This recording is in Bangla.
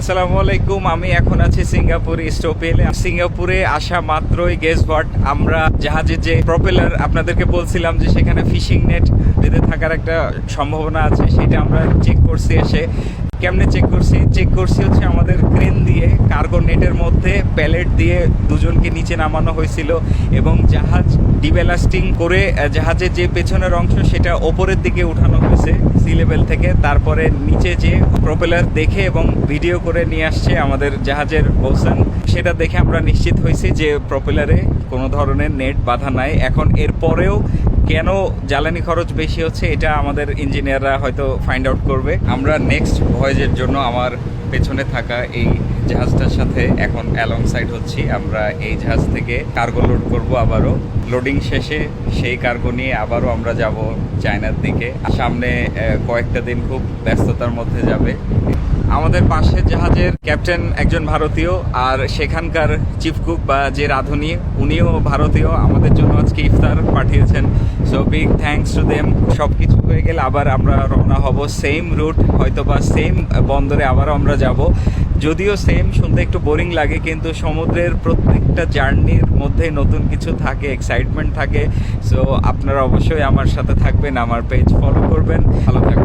আসসালামু আলাইকুম, আমি এখন আছি সিঙ্গাপুর স্টোপেলে সিঙ্গাপুরে আসা মাত্রই গেস হোয়াট আমরা জাহাজের যে প্রপেলার আপনাদেরকে বলছিলাম যে সেখানে ফিশিং নেট বেঁধে থাকার একটা সম্ভাবনা আছে, সেটা আমরা চেক করছি এসে। কেমনে চেক করছি? চেক করছি হচ্ছে আমাদের ক্রেন দিয়ে কার্গো নেটের মধ্যে প্যালেট দিয়ে দুজনকে নিচে নামানো হয়েছিল এবং জাহাজ ডিবেলাস্টিং করে জাহাজের যে পেছনের অংশ সেটা ওপরের দিকে উঠানো হয়েছে সি লেভেল থেকে। তারপরে নিচে যে প্রপেলার দেখে এবং ভিডিও করে নিয়ে আসছে আমাদের জাহাজের বৌসান সেটা দেখে আমরা নিশ্চিত হয়েছি যে প্রপেলারে কোনো ধরনের নেট বাধা নাই। এখন এরপরেও কেন জ্বালানি খরচ বেশি হচ্ছে এটা আমাদের ইঞ্জিনিয়াররা হয়তো ফাইন্ড আউট করবে। আমরা নেক্সট ভয়েজের জন্য আমার পেছনে থাকা এই জাহাজটার সাথে এখন অ্যালং সাইড হচ্ছি। আমরা এই জাহাজ থেকে কার্গো লোড করব আবারও। লোডিং শেষে সেই কার্গো নিয়ে আবারও আমরা যাব চায়নার দিকে। সামনে কয়েকটা দিন খুব ব্যস্ততার মধ্যে যাবে। আমাদের পাশের জাহাজের ক্যাপ্টেন একজন ভারতীয়, আর সেখানকার চিফ কুক বা যে রাঁধুনি, উনিও ভারতীয়। আমাদের জন্য আজকে পাঠিয়েছেন। So big thanks to them সব কিছু হয়ে গেলে আবার আমরা রওনা হব সেম রুট হয়তো বা সেম বন্দরে আবারও আমরা যাব। যদিও সেম শুনতে একটু বোরিং লাগে, কিন্তু সমুদ্রের প্রত্যেকটা জার্নির মধ্যে নতুন কিছু থাকে এক্সাইটমেন্ট থাকে। সো আপনারা অবশ্যই আমার সাথে থাকবেন, আমার পেজ ফলো করবেন। ভালো থাকবেন।